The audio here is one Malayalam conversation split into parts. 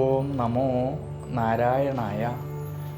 ഓം നമോ നാരായണായ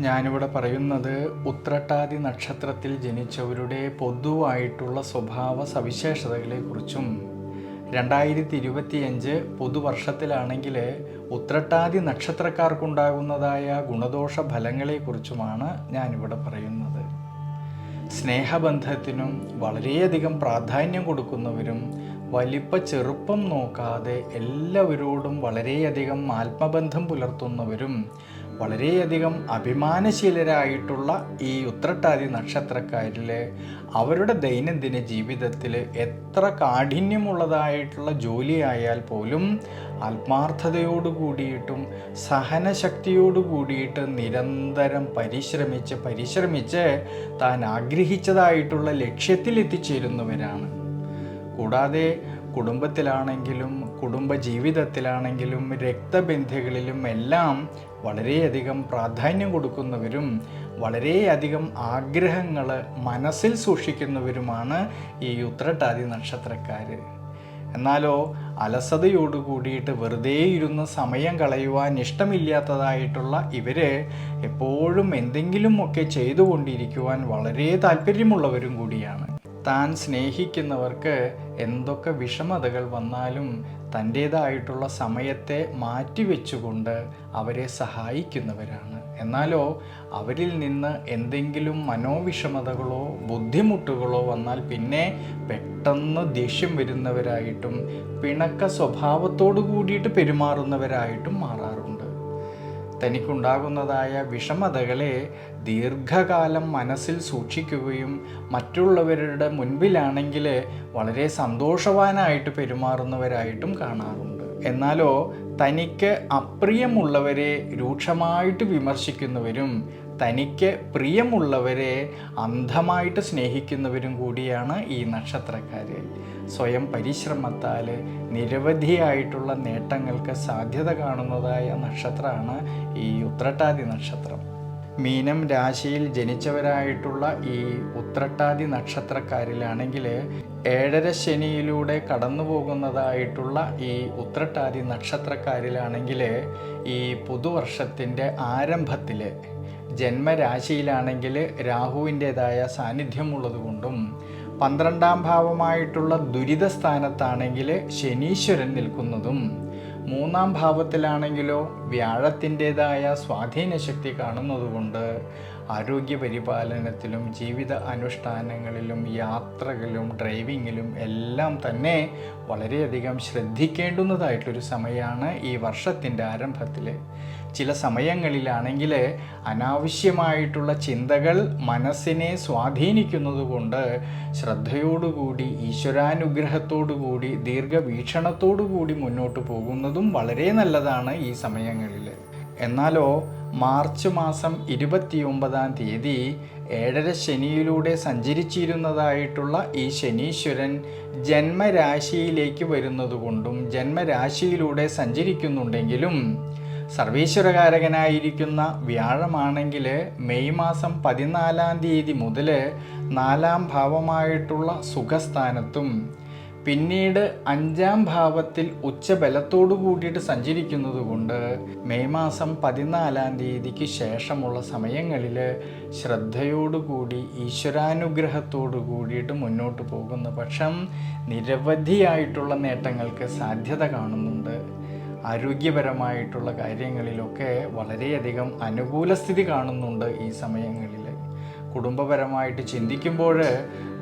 ഞാനിവിടെ പറയുന്നത് ഉത്രട്ടാതി നക്ഷത്രത്തിൽ ജനിച്ചവരുടെ പൊതുവായിട്ടുള്ള സ്വഭാവ സവിശേഷതകളെക്കുറിച്ചും രണ്ടായിരത്തി ഇരുപത്തിയഞ്ച് പുതുവർഷത്തിലാണെങ്കിൽ ഉത്രട്ടാതി നക്ഷത്രക്കാർക്കുണ്ടാകുന്നതായ ഗുണദോഷ ഫലങ്ങളെക്കുറിച്ചുമാണ് ഞാനിവിടെ പറയുന്നത്. സ്നേഹബന്ധത്തിനും വളരെയധികം പ്രാധാന്യം കൊടുക്കുന്നവരും വലിപ്പ ചെറുപ്പം നോക്കാതെ എല്ലാവരോടും വളരെയധികം ആത്മബന്ധം പുലർത്തുന്നവരും വളരെയധികം അഭിമാനശീലരായിട്ടുള്ള ഈ ഉത്രട്ടാതി നക്ഷത്രക്കാരിൽ അവരുടെ ദൈനംദിന ജീവിതത്തിൽ എത്ര കാഠിന്യമുള്ളതായിട്ടുള്ള ജോലിയായാൽ പോലും ആത്മാർത്ഥതയോട് കൂടിയിട്ടും സഹനശക്തിയോട് കൂടിയിട്ട് നിരന്തരം പരിശ്രമിച്ച് പരിശ്രമിച്ച് താൻ ആഗ്രഹിച്ചതായിട്ടുള്ള ലക്ഷ്യത്തിൽ എത്തിച്ചേരുന്നവരാണ് കൂടാതെ കുടുംബത്തിലാണെങ്കിലും കുടുംബ ജീവിതത്തിലാണെങ്കിലും രക്തബന്ധികളിലും എല്ലാം വളരെയധികം പ്രാധാന്യം കൊടുക്കുന്നവരും വളരെയധികം ആഗ്രഹങ്ങൾ മനസ്സിൽ സൂക്ഷിക്കുന്നവരുമാണ് ഈ ഉത്രട്ടാതി നക്ഷത്രക്കാർ. എന്നാലോ അലസതയോട് കൂടിയിട്ട് വെറുതെ ഇരുന്ന് സമയം കളയുവാൻ ഇഷ്ടമില്ലാത്തതായിട്ടുള്ള ഇവർ എപ്പോഴും എന്തെങ്കിലുമൊക്കെ ചെയ്തുകൊണ്ടിരിക്കുവാൻ വളരെ താല്പര്യമുള്ളവരും കൂടിയാണ്. താൻ സ്നേഹിക്കുന്നവർക്ക് എന്തൊക്കെ വിഷമതകൾ വന്നാലും തന്റേതായിട്ടുള്ള സമയത്തെ മാറ്റിവെച്ചുകൊണ്ട് അവരെ സഹായിക്കുന്നവരാണ്. എന്നാലോ അവരിൽ നിന്ന് എന്തെങ്കിലും മനോവിഷമതകളോ ബുദ്ധിമുട്ടുകളോ വന്നാൽ പിന്നെ പെട്ടെന്ന് ദേഷ്യം വരുന്നവരായിട്ടും പിണക്ക സ്വഭാവത്തോടു കൂടിയിട്ട് പെരുമാറുന്നവരായിട്ടും മാറാറുണ്ട് തനിക്കുണ്ടാകുന്നതായ വിഷമതകളെ ദീർഘകാലം മനസ്സിൽ സൂക്ഷിക്കുകയും മറ്റുള്ളവരുടെ മുൻപിലാണെങ്കിൽ വളരെ സന്തോഷവാനായിട്ട് പെരുമാറുന്നവരായിട്ടും കാണാറുണ്ട്. എന്നാലോ തനിക്ക് അപ്രിയമുള്ളവരെ രൂക്ഷമായിട്ട് വിമർശിക്കുന്നവരും തനിക്ക് പ്രിയമുള്ളവരെ അന്ധമായിട്ട് സ്നേഹിക്കുന്നവരും കൂടിയാണ് ഈ നക്ഷത്രക്കാർ സ്വയം പരിശ്രമത്താൽ നിരവധിയായിട്ടുള്ള നേട്ടങ്ങൾക്ക് സാധ്യത കാണുന്നതായ നക്ഷത്രമാണ് ഈ ഉത്രട്ടാതി നക്ഷത്രം. മീനം രാശിയിൽ ജനിച്ചവരായിട്ടുള്ള ഈ ഉത്രട്ടാതി നക്ഷത്രക്കാരിലാണെങ്കിൽ ഏഴര ശനിയിലൂടെ കടന്നു പോകുന്നതായിട്ടുള്ള ഈ ഉത്രട്ടാതി നക്ഷത്രക്കാരിലാണെങ്കിൽ ഈ പുതുവർഷത്തിന്റെ ആരംഭത്തിൽ ജന്മരാശിയിലാണെങ്കിൽ രാഹുവിന്റെതായ സാന്നിധ്യമുള്ളത് കൊണ്ടും പന്ത്രണ്ടാം ഭാവമായിട്ടുള്ള ദുരിത സ്ഥാനത്താണെങ്കിൽ ശനീശ്വരൻ നിൽക്കുന്നതും മൂന്നാം ഭാവത്തിലാണെങ്കിലോ വ്യാഴത്തിന്റെതായ സ്വാധീന ശക്തി കാണുന്നതുകൊണ്ട് ആരോഗ്യ പരിപാലനത്തിലും ജീവിത അനുഷ്ഠാനങ്ങളിലും യാത്രകളിലും ഡ്രൈവിങ്ങിലും എല്ലാം തന്നെ വളരെയധികം ശ്രദ്ധിക്കേണ്ടുന്നതായിട്ടൊരു സമയമാണ് ഈ വർഷത്തിന്റെ ആരംഭത്തിൽ ചില സമയങ്ങളിലാണെങ്കിൽ അനാവശ്യമായിട്ടുള്ള ചിന്തകൾ മനസ്സിനെ സ്വാധീനിക്കുന്നത് കൊണ്ട് ശ്രദ്ധയോടുകൂടി ഈശ്വരാനുഗ്രഹത്തോടുകൂടി ദീർഘവീക്ഷണത്തോടുകൂടി മുന്നോട്ട് പോകുന്നതും വളരെ നല്ലതാണ് ഈ സമയങ്ങളിൽ. എന്നാലോ മാർച്ച് മാസം ഇരുപത്തിയൊമ്പതാം തീയതി ഏഴര ശനിയിലൂടെ സഞ്ചരിച്ചിരുന്നതായിട്ടുള്ള ഈ ശനീശ്വരൻ ജന്മരാശിയിലേക്ക് വരുന്നതുകൊണ്ടും ജന്മരാശിയിലൂടെ സഞ്ചരിക്കുന്നുണ്ടെങ്കിലും സർവീശ്വരകാരകനായിരിക്കുന്ന വ്യാഴമാണെങ്കിൽ മെയ് മാസം പതിനാലാം തീയതി മുതൽ നാലാം ഭാവമായിട്ടുള്ള സുഖസ്ഥാനത്തും പിന്നീട് അഞ്ചാം ഭാവത്തിൽ ഉച്ചബലത്തോടു കൂടിയിട്ട് സഞ്ചരിക്കുന്നത് കൊണ്ട് മെയ് മാസം പതിനാലാം തീയതിക്ക് ശേഷമുള്ള സമയങ്ങളിൽ ശ്രദ്ധയോടുകൂടി ഈശ്വരാനുഗ്രഹത്തോടു കൂടിയിട്ട് മുന്നോട്ട് പോകുന്ന പക്ഷം നിരവധിയായിട്ടുള്ള നേട്ടങ്ങൾക്ക് സാധ്യത കാണുന്നുണ്ട്. ആരോഗ്യപരമായിട്ടുള്ള കാര്യങ്ങളിലൊക്കെ വളരെയധികം അനുകൂല സ്ഥിതി കാണുന്നുണ്ട് ഈ സമയങ്ങളിൽ കുടുംബപരമായിട്ട് ചിന്തിക്കുമ്പോൾ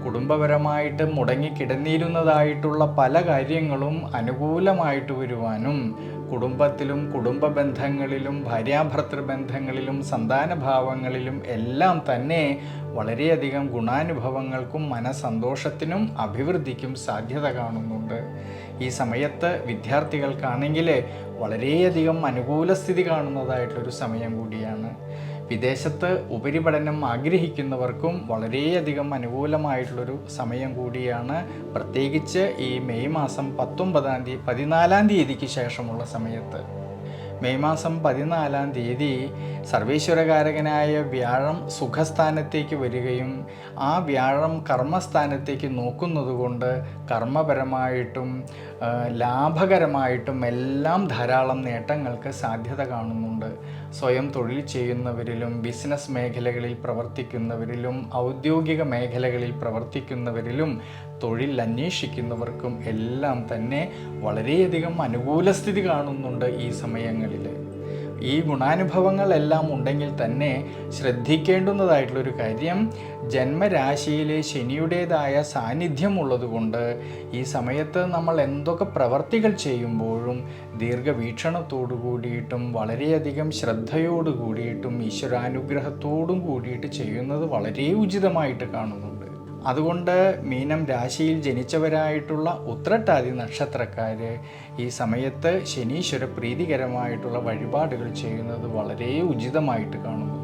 കുടുംബപരമായിട്ട് മുടങ്ങിക്കിടന്നിരുന്നതായിട്ടുള്ള പല കാര്യങ്ങളും അനുകൂലമായിട്ട് വരുവാനും കുടുംബത്തിലും കുടുംബ ബന്ധങ്ങളിലും ഭാര്യാഭർത്തൃ ബന്ധങ്ങളിലും സന്താനഭാവങ്ങളിലും എല്ലാം തന്നെ വളരെയധികം ഗുണാനുഭവങ്ങൾക്കും മനസന്തോഷത്തിനും അഭിവൃദ്ധിക്കും സാധ്യത കാണുന്നുണ്ട്. ഈ സമയത്ത് വിദ്യാർത്ഥികൾക്കാണെങ്കിൽ വളരെയധികം അനുകൂല സ്ഥിതി കാണുന്നതായിട്ടൊരു സമയം കൂടിയാണ്. വിദേശത്ത് ഉപരിപഠനം ആഗ്രഹിക്കുന്നവർക്കും വളരെയധികം അനുകൂലമായിട്ടുള്ളൊരു സമയം കൂടിയാണ്. പ്രത്യേകിച്ച് ഈ മെയ് മാസം പത്തൊമ്പതാം തീയതി പതിനാലാം തീയതിക്ക് ശേഷമുള്ള സമയത്ത്. മെയ് മാസം പതിനാലാം തീയതി സർവീശ്വരകാരകനായ വ്യാഴം സുഖസ്ഥാനത്തേക്ക് വരികയും ആ വ്യാഴം കർമ്മസ്ഥാനത്തേക്ക് നോക്കുന്നതുകൊണ്ട് കർമ്മപരമായിട്ടും ലാഭകരമായിട്ടും എല്ലാം ധാരാളം നേട്ടങ്ങൾക്ക് സാധ്യത കാണുന്നുണ്ട്. സ്വയം തൊഴിൽ ചെയ്യുന്നവരിലും ബിസിനസ് മേഖലകളിൽ പ്രവർത്തിക്കുന്നവരിലും ഔദ്യോഗിക മേഖലകളിൽ പ്രവർത്തിക്കുന്നവരിലും തൊഴിൽ അന്വേഷിക്കുന്നവർക്കും എല്ലാം തന്നെ വളരെയധികം അനുകൂല സ്ഥിതി കാണുന്നുണ്ട് ഈ സമയങ്ങളിൽ ഈ ഗുണാനുഭവങ്ങളെല്ലാം ഉണ്ടെങ്കിൽ തന്നെ ശ്രദ്ധിക്കേണ്ടുന്നതായിട്ടുള്ളൊരു കാര്യം ജന്മരാശിയിലെ ശനിയുടേതായ സാന്നിധ്യമുള്ളതുകൊണ്ട് ഈ സമയത്ത് നമ്മൾ എന്തൊക്കെ പ്രവർത്തികൾ ചെയ്യുമ്പോഴും ദീർഘവീക്ഷണത്തോടു കൂടിയിട്ടും വളരെയധികം ശ്രദ്ധയോടു കൂടിയിട്ടും ഈശ്വരാനുഗ്രഹത്തോടും കൂടിയിട്ട് ചെയ്യുന്നത് വളരെ ഉചിതമായിട്ട് കാണുന്നുണ്ട് അതുകൊണ്ട് മീനം രാശിയിൽ ജനിച്ചവരായിട്ടുള്ള ഉത്രട്ടാതി നക്ഷത്രക്കാർ ഈ സമയത്ത് ശനീശ്വര പ്രീതികരമായിട്ടുള്ള വഴിപാടുകൾ ചെയ്യുന്നത് വളരെ ഉചിതമായിട്ട് കാണുന്നു.